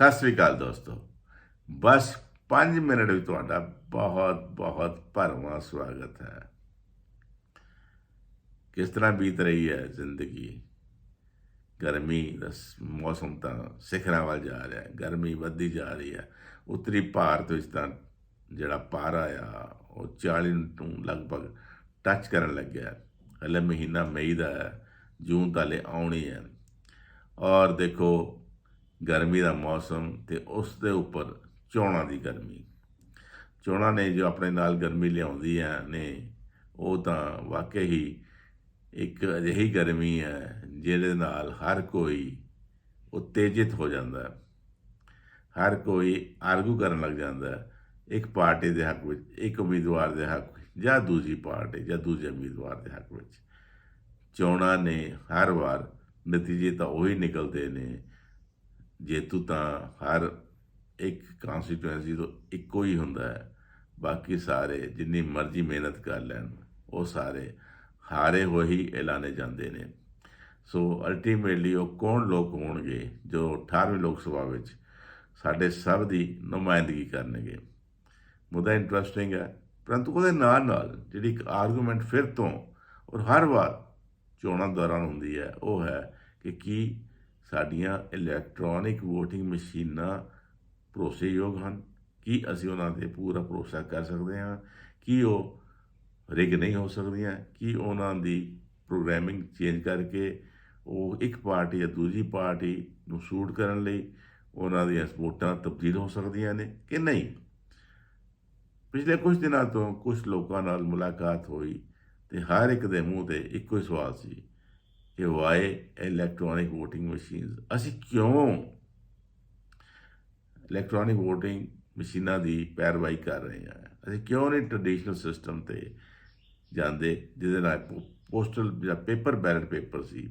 ਸਤਿ ਸ੍ਰੀ ਅਕਾਲ ਦੋਸਤੋ। ਬਸ 5 ਮਿੰਟ ਵਿੱਚ ਤੁਹਾਡਾ ਬਹੁਤ ਬਹੁਤ ਭਰਵਾਂ ਸਵਾਗਤ ਹੈ। ਕਿਸ ਤਰ੍ਹਾਂ ਬੀਤ ਰਹੀ ਹੈ ਜ਼ਿੰਦਗੀ? ਗਰਮੀ ਦਾ ਮੌਸਮ ਤਾਂ ਸਿਖਰਾਂ ਵੱਲ ਜਾ ਰਿਹਾ ਹੈ। ਗਰਮੀ ਵੱਧਦੀ ਜਾ ਰਹੀ ਹੈ। ਉੱਤਰੀ ਭਾਰਤ ਵਿੱਚ ਤਾਂ ਜਿਹੜਾ ਪਾਰਾ ਆ, ਉਹ 40 ਨੂੰ ਲਗਭਗ ਟੱਚ ਕਰਨ ਲੱਗਿਆ ਹੈ। ਹਲੇ ਮਹੀਨਾ ਮਈ ਦਾ ਹੈ, ਜੂਨ ਤਾਲੇ ਆਉਣੀ ਹੈ। ਔਰ ਦੇਖੋ ਗਰਮੀ ਦਾ ਮੌਸਮ ਤੇ ਉਸ ਦੇ ਉੱਪਰ ਚੋਣਾਂ ਦੀ ਗਰਮੀ। ਚੋਣਾਂ ਨੇ ਜੋ ਆਪਣੇ ਨਾਲ ਗਰਮੀ ਲਿਆਉਂਦੀ ਹੈ ਨੇ, ਉਹ ਤਾਂ ਵਾਕਈ ਹੀ ਇੱਕ ਅਜਿਹੀ ਗਰਮੀ ਹੈ ਜਿਹਦੇ ਨਾਲ ਹਰ ਕੋਈ ਉਤੇਜਿਤ ਹੋ ਜਾਂਦਾ ਹੈ। ਹਰ ਕੋਈ ਆਰਗੂ ਕਰਨ ਲੱਗ ਜਾਂਦਾ ਹੈ। ਇੱਕ ਪਾਰਟੀ ਦੇ ਹੱਕ ਵਿੱਚ, ਇੱਕ ਉਮੀਦਵਾਰ ਦੇ ਹੱਕ ਵਿੱਚ ਜਾਂ ਦੂਜੀ ਪਾਰਟੀ ਜਾਂ ਦੂਜੇ ਉਮੀਦਵਾਰ ਦੇ ਹੱਕ ਵਿੱਚ। ਚੋਣਾਂ ਨੇ ਹਰ ਵਾਰ ਨਤੀਜੇ ਤਾਂ ਉਹੀ ਨਿਕਲਦੇ ਨੇ ਜੇਤੂ ਤਾਂ ਹਰ ਇੱਕ ਕਨਸਟੀਟੂਐਂਸੀ ਤੋਂ ਇੱਕੋ ਹੀ ਹੁੰਦਾ ਹੈ, ਬਾਕੀ ਸਾਰੇ ਜਿੰਨੀ ਮਰਜ਼ੀ ਮਿਹਨਤ ਕਰ ਲੈਣ, ਉਹ ਸਾਰੇ ਹਾਰੇ ਹੋਏ ਐਲਾਨੇ ਜਾਂਦੇ ਨੇ। ਸੋ ਅਲਟੀਮੇਟਲੀ ਉਹ ਕੌਣ ਲੋਕ ਹੋਣਗੇ ਜੋ 18ਵੀਂ ਲੋਕ ਸਭਾ ਵਿੱਚ ਸਾਡੇ ਸਭ ਦੀ ਨੁਮਾਇੰਦਗੀ ਕਰਨਗੇ? ਮੁੱਦਾ ਇੰਟਰਸਟਿੰਗ ਹੈ, ਪਰੰਤੂ ਉਹਦੇ ਨਾਲ ਨਾਲ ਜਿਹੜੀ ਇੱਕ ਆਰਗੂਮੈਂਟ ਫਿਰ ਤੋਂ ਔਰ ਹਰ ਵਾਰ ਚੋਣਾਂ ਦੌਰਾਨ ਹੁੰਦੀ ਹੈ, ਉਹ ਹੈ ਕਿ ਕੀ ਸਾਡੀਆਂ ਇਲੈਕਟ੍ਰੋਨਿਕ VOTING ਮਸ਼ੀਨਾਂ ਭਰੋਸੇਯੋਗ ਹਨ। ਕੀ ਅਸੀਂ ਉਹਨਾਂ ਤੇ ਪੂਰਾ ਭਰੋਸਾ ਕਰ ਸਕਦੇ ਹਾਂ? ਕੀ ਉਹ ਰਿਗ ਨਹੀਂ ਹੋ ਸਕਦੀਆਂ? ਕੀ ਉਹਨਾਂ ਦੀ ਪ੍ਰੋਗਰਾਮਿੰਗ ਚੇਂਜ ਕਰਕੇ ਉਹ ਇੱਕ ਪਾਰਟੀ ਜਾਂ ਦੂਜੀ ਪਾਰਟੀ ਨੂੰ ਸੂਟ ਕਰਨ ਲਈ ਉਹਨਾਂ ਦੀਆਂ ਵੋਟਾਂ ਤਬਦੀਲ ਹੋ ਸਕਦੀਆਂ ਨੇ ਕਿ ਨਹੀਂ? ਪਿਛਲੇ ਕੁਝ ਦਿਨਾਂ ਤੋਂ ਕੁਝ ਲੋਕਾਂ ਨਾਲ ਮੁਲਾਕਾਤ ਹੋਈ ਤੇ ਹਰ ਇੱਕ ਦੇ ਮੂੰਹ ਤੇ ਇੱਕੋ ਹੀ ਸਵਾਲ ਸੀ। ਕਿ ਵਾਈ ਇਲੈਕਟ੍ਰੋਨਿਕ VOTING ਮਸ਼ੀਨਸ ਅਸੀਂ ਕਿਉਂ ਇਲੈਕਟ੍ਰੋਨਿਕ VOTING ਮਸ਼ੀਨਾਂ ਦੀ ਪੈਰਵਾਈ ਕਰ ਰਹੇ ਹਾਂ? ਅਸੀਂ ਕਿਉਂ ਨਹੀਂ ਟ੍ਰੈਡੀਸ਼ਨਲ ਸਿਸਟਮ ਤੇ ਜਾਂਦੇ, ਜਿਹਦੇ ਨਾਲ ਪੋਸਟਲ ਜਾਂ ਪੇਪਰ ਬੈਲਟ ਪੇਪਰ ਸੀ,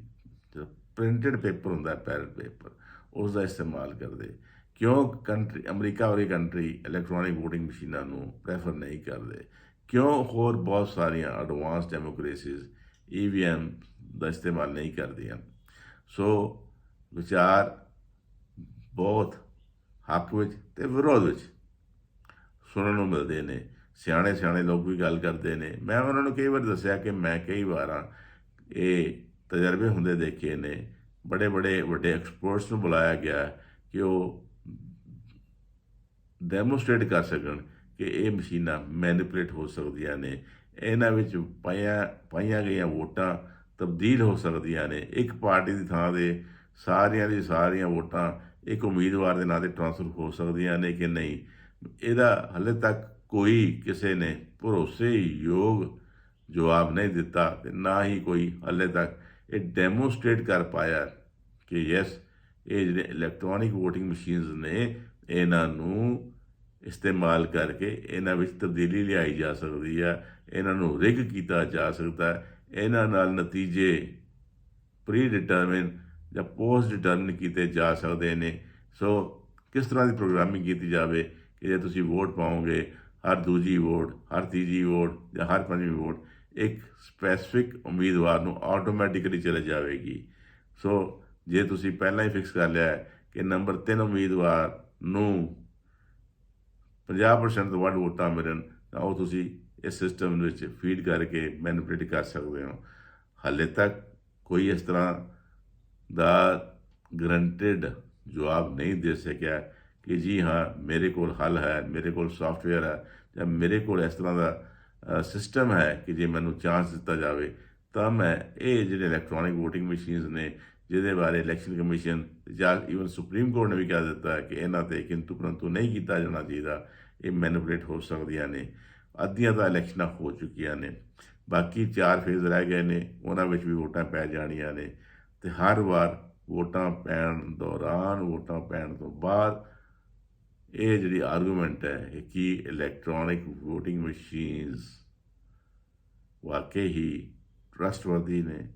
ਜਿਹੜਾ ਪ੍ਰਿੰਟਡ ਪੇਪਰ ਹੁੰਦਾ ਬੈਲਟ ਪੇਪਰ ਉਸ ਦਾ ਇਸਤੇਮਾਲ ਕਰਦੇ। ਕਿਉਂ ਕੰਟਰੀ ਅਮਰੀਕਾ ਵਰਗੀ ਕੰਟਰੀ ਇਲੈਕਟ੍ਰੋਨਿਕ VOTING ਮਸ਼ੀਨਾਂ ਨੂੰ ਪ੍ਰੈਫਰ ਨਹੀਂ ਕਰਦੇ? ਕਿਉਂ ਹੋਰ ਬਹੁਤ ਸਾਰੀਆਂ ਐਡਵਾਂਸ ਡੈਮੋਕ੍ਰੇਸੀਜ਼ ਈਵੀਐਮ ਦਾ ਇਸਤੇਮਾਲ ਨਹੀਂ ਕਰਦੀਆਂ। ਸੋ ਵਿਚਾਰ ਬਹੁਤ ਹੱਕ ਵਿੱਚ ਤੇ ਵਿਰੋਧ ਵਿੱਚ ਸੁਣਨ ਨੂੰ ਮਿਲਦੇ ਨੇ। ਸਿਆਣੇ ਸਿਆਣੇ ਲੋਕ ਵੀ ਗੱਲ ਕਰਦੇ ਨੇ। ਮੈਂ ਉਹਨਾਂ ਨੂੰ ਕਈ ਵਾਰ ਦੱਸਿਆ ਕਿ ਮੈਂ ਕਈ ਵਾਰਾਂ ਇਹ ਤਜਰਬੇ ਹੁੰਦੇ ਦੇਖੇ ਨੇ। ਬੜੇ ਬੜੇ ਵੱਡੇ ਐਕਸਪਰਟਸ ਨੂੰ ਬੁਲਾਇਆ ਗਿਆ ਕਿ ਉਹ ਡੈਮੋਸਟ੍ਰੇਟ ਕਰ ਸਕਣ ਕਿ ਇਹ ਮਸ਼ੀਨਾਂ ਮੈਨੀਪੂਲੇਟ ਹੋ ਸਕਦੀਆਂ ਨੇ। ਇਹਨਾਂ ਵਿੱਚ ਪਾਈਆਂ ਪਾਈਆਂ ਗਈਆਂ ਵੋਟਾਂ ਤਬਦੀਲ ਹੋ ਸਕਦੀਆਂ ਨੇ। ਇੱਕ ਪਾਰਟੀ ਦੀ ਥਾਂ ਦੇ ਸਾਰੀਆਂ ਦੀ ਸਾਰੀਆਂ ਵੋਟਾਂ ਇੱਕ ਉਮੀਦਵਾਰ ਦੇ ਨਾਂ ਤੇ ਟ੍ਰਾਂਸਫਰ ਹੋ ਸਕਦੀਆਂ ਨੇ ਕਿ ਨਹੀਂ? ਇਹਦਾ ਹਲੇ ਤੱਕ ਕੋਈ ਕਿਸੇ ਨੇ ਭਰੋਸੇਯੋਗ ਜਵਾਬ ਨਹੀਂ ਦਿੱਤਾ ਤੇ ਨਾ ਹੀ ਕੋਈ ਹਲੇ ਤੱਕ ਇਹ ਡੈਮੋਸਟ੍ਰੇਟ ਕਰ ਪਾਇਆ ਕਿ ਯੈਸ, ਇਹ ਜਿਹੜੇ ਇਲੈਕਟ੍ਰੋਨਿਕ VOTING ਮਸ਼ੀਨਸ ਨੇ, ਇਹਨਾਂ ਨੂੰ ਇਸਤੇਮਾਲ ਕਰਕੇ ਇਹਨਾਂ ਵਿੱਚ ਤਬਦੀਲੀ ਲਿਆਈ ਜਾ ਸਕਦੀ ਹੈ ਇਹਨਾਂ ਨੂੰ ਰਿਗ ਕੀਤਾ ਜਾ ਸਕਦਾ ਇਹਨਾਂ ਨਾਲ ਨਤੀਜੇ ਪ੍ਰੀ ਡਿਟਰਮਿਨ ਜਾਂ ਪੋਸਟ ਡਿਟਰਮਿਨ ਕੀਤੇ ਜਾ ਸਕਦੇ ਨੇ। ਸੋ ਕਿਸ ਤਰ੍ਹਾਂ ਦੀ ਪ੍ਰੋਗਰਾਮਿੰਗ ਕੀਤੀ ਜਾਵੇ ਕਿ ਜੇ ਤੁਸੀਂ ਵੋਟ ਪਾਓਗੇ, ਹਰ ਦੂਜੀ ਵੋਟ, ਹਰ ਤੀਜੀ ਵੋਟ ਜਾਂ ਹਰ ਪੰਜਵੀਂ ਵੋਟ, ਇੱਕ ਸਪੈਸਿਫਿਕ ਉਮੀਦਵਾਰ ਨੂੰ ਆਟੋਮੈਟਿਕਲੀ ਚਲੇ ਜਾਵੇਗੀ। ਸੋ ਜੇ ਤੁਸੀਂ ਪਹਿਲਾਂ ਹੀ ਫਿਕਸ ਕਰ ਲਿਆ ਹੈ ਕਿ ਨੰਬਰ 3 ਉਮੀਦਵਾਰ ਨੂੰ 50% ਤੋਂ ਵੱਧ ਵੋਟਾਂ ਮਿਲਣ, ਤਾਂ ਉਹ ਤੁਸੀਂ ਇਸ ਸਿਸਟਮ ਵਿੱਚ ਫੀਡ ਕਰਕੇ ਮੈਨੀਪੂਲੇਟ ਕਰ ਸਕਦੇ ਹੋ। ਹਾਲੇ ਤੱਕ ਕੋਈ ਇਸ ਤਰ੍ਹਾਂ ਦਾ ਗਰੰਟਿਡ ਜਵਾਬ ਨਹੀਂ ਦੇ ਸਕਿਆ ਕਿ ਜੀ ਹਾਂ, ਮੇਰੇ ਕੋਲ ਹੱਲ ਹੈ, ਮੇਰੇ ਕੋਲ ਸੌਫਟਵੇਅਰ ਹੈ, ਜਾਂ ਮੇਰੇ ਕੋਲ ਇਸ ਤਰ੍ਹਾਂ ਦਾ ਸਿਸਟਮ ਹੈ ਕਿ ਜੇ ਮੈਨੂੰ ਚਾਂਸ ਦਿੱਤਾ ਜਾਵੇ, ਤਾਂ ਮੈਂ ਇਹ ਜਿਹੜੇ ਇਲੈਕਟ੍ਰੋਨਿਕ VOTING ਮਸ਼ੀਨਸ ਨੇ ਜਿਹਦੇ ਬਾਰੇ ਇਲੈਕਸ਼ਨ ਕਮਿਸ਼ਨ ਜਾਂ ਈਵਨ ਸੁਪਰੀਮ ਕੋਰਟ ਨੇ ਵੀ ਕਹਿ ਦਿੱਤਾ ਕਿ ਇਹਨਾਂ ਤੇ ਕਿੰਤੂ ਪਰੰਤੂ ਨਹੀਂ ਕੀਤਾ ਜਾਣਾ ਚਾਹੀਦਾ, ਇਹ ਮੈਨੀਪੂਲੇਟ ਹੋ ਸਕਦੀਆਂ ਨੇ। ਅੱਧੀਆਂ ਤਾਂ ਇਲੈਕਸ਼ਨਾਂ ਹੋ ਚੁੱਕੀਆਂ ਨੇ। ਬਾਕੀ ਚਾਰ ਫੇਜ਼ ਰਹਿ ਗਏ ਨੇ, ਉਹਨਾਂ ਵਿੱਚ ਵੀ ਵੋਟਾਂ ਪੈ ਜਾਣੀਆਂ ਨੇ ਤੇ ਹਰ ਵਾਰ ਵੋਟਾਂ ਪੈਣ ਦੌਰਾਨ, ਵੋਟਾਂ ਪੈਣ ਤੋਂ ਬਾਅਦ ਇਹ ਜਿਹੜੀ ਆਰਗੂਮੈਂਟ ਹੈ ਕਿ ਇਲੈਕਟ੍ਰੋਨਿਕ VOTING ਮਸ਼ੀਨਸ ਵਾਕਈ ਹੀ ਟਰਸਟਵਰਦੀ ਨੇ,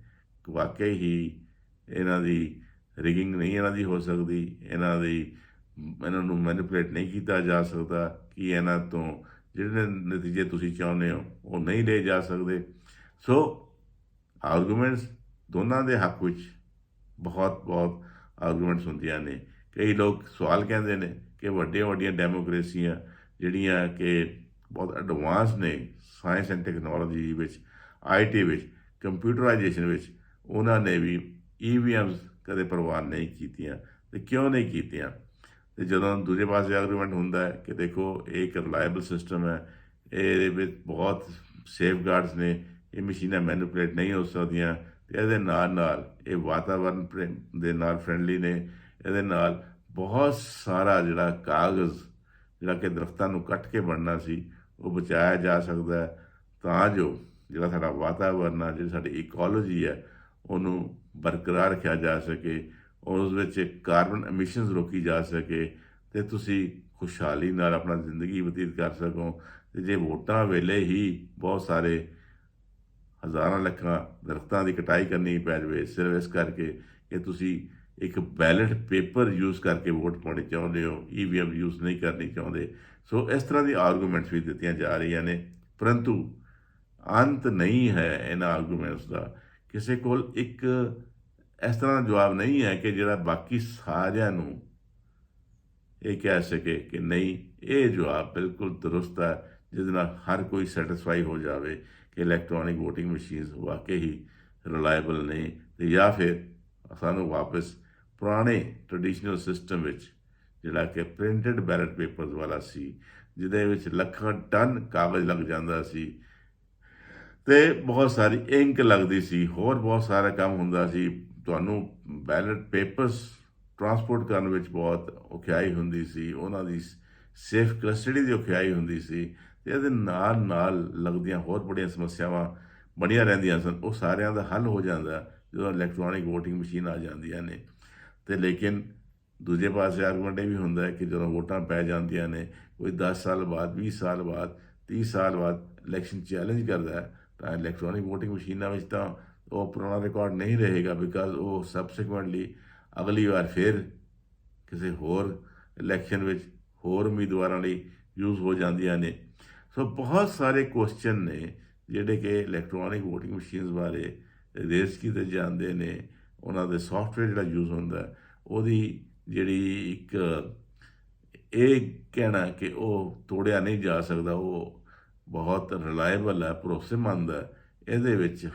ਵਾਕਈ ਹੀ ਇਹਨਾਂ ਦੀ ਰਿਗਿੰਗ ਨਹੀਂ ਇਹਨਾਂ ਦੀ ਹੋ ਸਕਦੀ, ਇਹਨਾਂ ਦੀ ਇਹਨਾਂ ਨੂੰ ਮੈਨੀਪੂਲੇਟ ਨਹੀਂ ਕੀਤਾ ਜਾ ਸਕਦਾ ਕਿ ਇਹਨਾਂ ਤੋਂ ਜਿਹੜੇ ਨਤੀਜੇ ਤੁਸੀਂ ਚਾਹੁੰਦੇ ਹੋ, ਉਹ ਨਹੀਂ ਲਏ ਜਾ ਸਕਦੇ। ਸੋ ਆਰਗੂਮੈਂਟਸ ਦੋਨਾਂ ਦੇ ਹੱਕ ਵਿੱਚ ਬਹੁਤ ਬਹੁਤ ਆਰਗੂਮੈਂਟਸ ਹੁੰਦੀਆਂ ਨੇ। ਕਈ ਲੋਕ ਸਵਾਲ ਕਹਿੰਦੇ ਨੇ ਕਿ ਵੱਡੀਆਂ ਵੱਡੀਆਂ ਡੈਮੋਕ੍ਰੇਸੀਆਂ ਜਿਹੜੀਆਂ ਕਿ ਬਹੁਤ ਐਡਵਾਂਸ ਨੇ ਸਾਇੰਸ ਐਂਡ ਟੈਕਨੋਲੋਜੀ ਵਿੱਚ ਆਈਟੀ ਵਿੱਚ ਕੰਪਿਊਟਰਾਈਜੇਸ਼ਨ ਵਿੱਚ, ਉਹਨਾਂ ਨੇ ਵੀ ਈਵੀਐਮਸ ਕਦੇ ਪ੍ਰਵਾਨ ਨਹੀਂ ਕੀਤੀਆਂ ਤੇ ਕਿਉਂ ਨਹੀਂ ਕੀਤੀਆਂ? ਤੇ ਜਦੋਂ ਦੂਜੇ ਪਾਸੇ ਆਰਗੂਮੈਂਟ ਹੁੰਦਾ ਹੈ ਕਿ ਦੇਖੋ, ਇਹ ਇੱਕ ਰਿਲਾਇਬਲ ਸਿਸਟਮ ਹੈ, ਇਹਦੇ ਵਿੱਚ ਬਹੁਤ ਸੇਫਗਾਰਡਸ ਨੇ, ਇਹ ਮਸ਼ੀਨਾਂ ਮੈਨੂਪੂਲੇਟ ਨਹੀਂ ਹੋ ਸਕਦੀਆਂ, ਤੇ ਇਹਦੇ ਨਾਲ ਨਾਲ ਇਹ ਵਾਤਾਵਰਨ ਦੇ ਨਾਲ ਫ੍ਰੈਂਡਲੀ ਨੇ, ਇਹਦੇ ਨਾਲ ਬਹੁਤ ਸਾਰਾ ਜਿਹੜਾ ਕਾਗਜ਼, ਜਿਹੜਾ ਕਿ ਦਰਖਤਾਂ ਨੂੰ ਕੱਟ ਕੇ ਬਣਨਾ ਸੀ, ਉਹ ਬਚਾਇਆ ਜਾ ਸਕਦਾ ਤਾਂ ਜੋ ਜਿਹੜਾ ਸਾਡਾ ਵਾਤਾਵਰਨ ਆ, ਜਿਹੜੀ ਸਾਡੀ ਇਕੋਲੋਜੀ ਹੈ, ਉਹਨੂੰ ਬਰਕਰਾਰ ਰੱਖਿਆ ਜਾ ਸਕੇ, ਉਸ ਵਿੱਚ ਕਾਰਬਨ ਐਮਿਸ਼ਨਸ ਰੋਕੀ ਜਾ ਸਕੇ, ਤੇ ਤੁਸੀਂ ਖੁਸ਼ਹਾਲੀ ਨਾਲ ਆਪਣਾ ਜ਼ਿੰਦਗੀ ਬਤੀਤ ਕਰ ਸਕੋ। ਤੇ ਜੇ ਵੋਟਾਂ ਵੇਲੇ ਹੀ ਬਹੁਤ ਸਾਰੇ ਹਜ਼ਾਰਾਂ ਲੱਖਾਂ ਦਰਖਤਾਂ ਦੀ ਕਟਾਈ ਕਰਨੀ ਪੈ ਜਾਵੇ ਸਿਰਫ ਇਸ ਕਰਕੇ ਕਿ ਤੁਸੀਂ ਇੱਕ ਬੈਲਟ ਪੇਪਰ ਯੂਜ਼ ਕਰਕੇ ਵੋਟ ਪਾਉਣੀ ਚਾਹੁੰਦੇ ਹੋ ਈਵੀਐਮ ਯੂਜ਼ ਨਹੀਂ ਕਰਨੀ ਚਾਹੁੰਦੇ। ਸੋ ਇਸ ਤਰ੍ਹਾਂ ਦੀ ਆਰਗੂਮੈਂਟਸ ਵੀ ਦਿੱਤੀਆਂ ਜਾ ਰਹੀਆਂ ਨੇ, ਪਰੰਤੂ ਅੰਤ ਨਹੀਂ ਹੈ ਇਹਨਾਂ ਆਰਗੂਮੈਂਟਸ ਦਾ। ਕਿਸੇ ਕੋਲ ਇੱਕ ਇਸ ਤਰ੍ਹਾਂ ਦਾ ਜਵਾਬ ਨਹੀਂ ਹੈ ਕਿ ਜਿਹੜਾ ਬਾਕੀ ਸਾਰਿਆਂ ਨੂੰ ਇਹ ਕਹਿ ਸਕੇ ਕਿ ਨਹੀਂ, ਇਹ ਜਵਾਬ ਬਿਲਕੁਲ ਦਰੁਸਤ ਹੈ, ਜਿਹਦੇ ਨਾਲ ਹਰ ਕੋਈ ਸੈਟੀਸਫਾਈ ਹੋ ਜਾਵੇ ਕਿ ਇਲੈਕਟ੍ਰੋਨਿਕ VOTING ਮਸ਼ੀਨਸ ਵਾਕਈ ਹੀ ਰਿਲਾਇਬਲ ਨੇ ਤੇ ਜਾਂ ਫਿਰ ਸਾਨੂੰ ਵਾਪਸ ਪੁਰਾਣੇ ਟ੍ਰੈਡੀਸ਼ਨਲ ਸਿਸਟਮ ਵਿੱਚ ਜਿਹੜਾ ਕਿ ਪ੍ਰਿੰਟਡ ਬੈਲਟ ਪੇਪਰਸ ਵਾਲਾ ਸੀ, ਜਿਹਦੇ ਵਿੱਚ ਲੱਖਾਂ ਟਨ ਕਾਗਜ਼ ਲੱਗ ਜਾਂਦਾ ਸੀ ਤੇ ਬਹੁਤ ਸਾਰੀ ਇੰਕ ਲੱਗਦੀ ਸੀ, ਹੋਰ ਬਹੁਤ ਸਾਰਾ ਕੰਮ ਹੁੰਦਾ ਸੀ। ਤੁਹਾਨੂੰ ਬੈਲਟ ਪੇਪਰਸ ਟਰਾਂਸਪੋਰਟ ਕਰਨ ਵਿੱਚ ਬਹੁਤ ਔਖਿਆਈ ਹੁੰਦੀ ਸੀ, ਉਹਨਾਂ ਦੀ ਸੇਫ ਕਸਟਡੀ ਦੀ ਔਖਿਆਈ ਹੁੰਦੀ ਸੀ ਤੇ ਇਹਦੇ ਨਾਲ ਨਾਲ ਲੱਗਦੀਆਂ ਹੋਰ ਬੜੀਆਂ ਸਮੱਸਿਆਵਾਂ ਬਣੀਆਂ ਰਹਿੰਦੀਆਂ ਸਨ। ਉਹ ਸਾਰਿਆਂ ਦਾ ਹੱਲ ਹੋ ਜਾਂਦਾ ਜਦੋਂ ਇਲੈਕਟ੍ਰੋਨਿਕ VOTING ਮਸ਼ੀਨ ਆ ਜਾਂਦੀਆਂ ਨੇ। ਤੇ ਲੇਕਿਨ ਦੂਜੇ ਪਾਸੇ ਆਰਗੂਮੈਂਟ ਇਹ ਵੀ ਹੁੰਦਾ ਹੈ ਕਿ ਜਦੋਂ ਵੋਟਾਂ ਪੈ ਜਾਂਦੀਆਂ ਨੇ, ਕੋਈ 10 ਸਾਲ ਬਾਅਦ 20 ਸਾਲ ਬਾਅਦ 30 ਸਾਲ ਬਾਅਦ ਇਲੈਕਸ਼ਨ ਚੈਲੰਜ ਕਰਦਾ ਹੈ ਇਲੈਕਟ੍ਰੋਨਿਕ VOTING ਮਸ਼ੀਨਾਂ ਵਿੱਚ ਤਾਂ ਉਹ ਪੁਰਾਣਾ ਰਿਕਾਰਡ ਨਹੀਂ ਰਹੇਗਾ ਬਿਕਾਜ਼ ਉਹ ਸਬਸੀਕੁਐਂਟਲੀ ਅਗਲੀ ਵਾਰ ਫਿਰ ਕਿਸੇ ਹੋਰ ਇਲੈਕਸ਼ਨ ਵਿੱਚ ਹੋਰ ਉਮੀਦਵਾਰਾਂ ਲਈ ਯੂਜ਼ ਹੋ ਜਾਂਦੀਆਂ ਨੇ। ਸੋ ਬਹੁਤ ਸਾਰੇ ਕੁਐਸਚਨ ਨੇ ਜਿਹੜੇ ਕਿ ਇਲੈਕਟ੍ਰੋਨਿਕ VOTING ਮਸ਼ੀਨਸ ਬਾਰੇ ਰੇਸ ਕੀਤੇ ਜਾਂਦੇ ਨੇ। ਉਹਨਾਂ ਦੇ ਸੌਫਟਵੇਅਰ ਜਿਹੜਾ ਯੂਜ਼ ਹੁੰਦਾ, ਉਹਦੀ ਜਿਹੜੀ ਇੱਕ ਇਹ ਕਹਿਣਾ ਕਿ ਉਹ ਤੋੜਿਆ ਨਹੀਂ ਜਾ ਸਕਦਾ, ਉਹ ਬਹੁਤ ਰਿਲਾਇਬਲ ਹੈ, ਭਰੋਸੇਮੰਦ ਹੈ। ਇਹਦੇ ਵਿੱਚ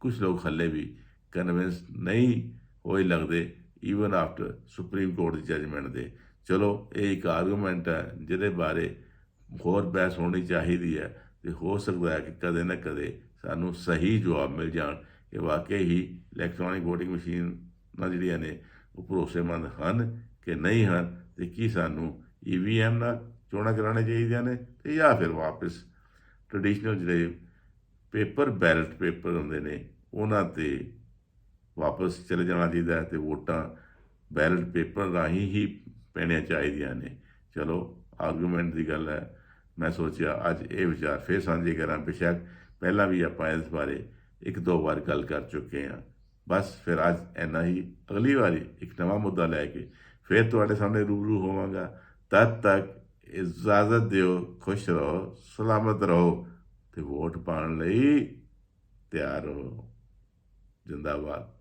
ਕੁਝ ਲੋਕ ਹੱਲੇ ਵੀ ਕਨਵਿੰਸ ਨਹੀਂ ਹੋਏ ਲੱਗਦੇ ਈਵਨ ਆਫਟਰ ਸੁਪਰੀਮ ਕੋਰਟ ਦੀ ਜਜਮੈਂਟ ਦੇ। ਚਲੋ, ਇਹ ਇੱਕ ਆਰਗੂਮੈਂਟ ਹੈ, ਜਿਹਦੇ ਬਾਰੇ ਹੋਰ ਬਹਿਸ ਹੋਣੀ ਚਾਹੀਦੀ ਹੈ ਤੇ ਹੋ ਸਕਦਾ ਹੈ ਕਿ ਕਦੇ ਨਾ ਕਦੇ ਸਾਨੂੰ ਸਹੀ ਜਵਾਬ ਮਿਲ ਜਾਣ। ਕਿ ਵਾਕਈ ਹੀ ਇਲੈਕਟ੍ਰੋਨਿਕ VOTING ਮਸ਼ੀਨਾਂ ਜਿਹੜੀਆਂ ਨੇ ਉਹ ਭਰੋਸੇਮੰਦ ਹਨ ਕਿ ਨਹੀਂ ਹਨ ਤੇ ਕੀ ਸਾਨੂੰ ਈਵੀਐਮ ਨਾਲ ਚੋਣਾਂ ਕਰਾਉਣੇ ਚਾਹੀਦੀਆਂ ਨੇ ਤੇ ਜਾਂ ਫਿਰ ਵਾਪਸ ਟ੍ਰੈਡੀਸ਼ਨਲ ਜਿਹੜੇ ਪੇਪਰ ਬੈਲਟ ਪੇਪਰ ਹੁੰਦੇ ਨੇ, ਉਹਨਾਂ ਤੇ ਵਾਪਸ ਚਲੇ ਜਾਣਾ ਚਾਹੀਦਾ ਹੈ ਤੇ ਵੋਟਾਂ ਬੈਲਟ ਪੇਪਰ ਰਾਹੀਂ ਹੀ ਪੈਣੀਆਂ ਚਾਹੀਦੀਆਂ ਨੇ। ਚਲੋ ਆਰਗੂਮੈਂਟ ਦੀ ਗੱਲ ਹੈ। ਮੈਂ ਸੋਚਿਆ ਅੱਜ ਇਹ ਵਿਚਾਰ ਫੇਰ ਸਾਂਝੇ ਕਰਾਂ, ਬੇਸ਼ੱਕ ਪਹਿਲਾਂ ਵੀ ਆਪਾਂ ਇਸ ਬਾਰੇ ਇੱਕ ਦੋ ਵਾਰ ਗੱਲ ਕਰ ਚੁੱਕੇ ਹਾਂ। ਬਸ ਫਿਰ ਅੱਜ ਇੰਨਾ ਹੀ। ਅਗਲੀ ਵਾਰੀ ਇੱਕ ਨਵਾਂ ਮੁੱਦਾ ਲੈ ਕੇ ਫਿਰ ਤੁਹਾਡੇ ਸਾਹਮਣੇ ਰੂਬਰੂ ਹੋਵਾਂਗਾ। ਤਦ ਤੱਕ ਇਜਾਜ਼ਤ ਦਿਓ ਖੁਸ਼ ਰਹੋ ਸਲਾਮਤ ਰਹੋ ਤੇ ਵੋਟ ਪਾਉਣ ਲਈ ਤਿਆਰ ਰਹੋ। ਜਿੰਦਾਬਾਦ।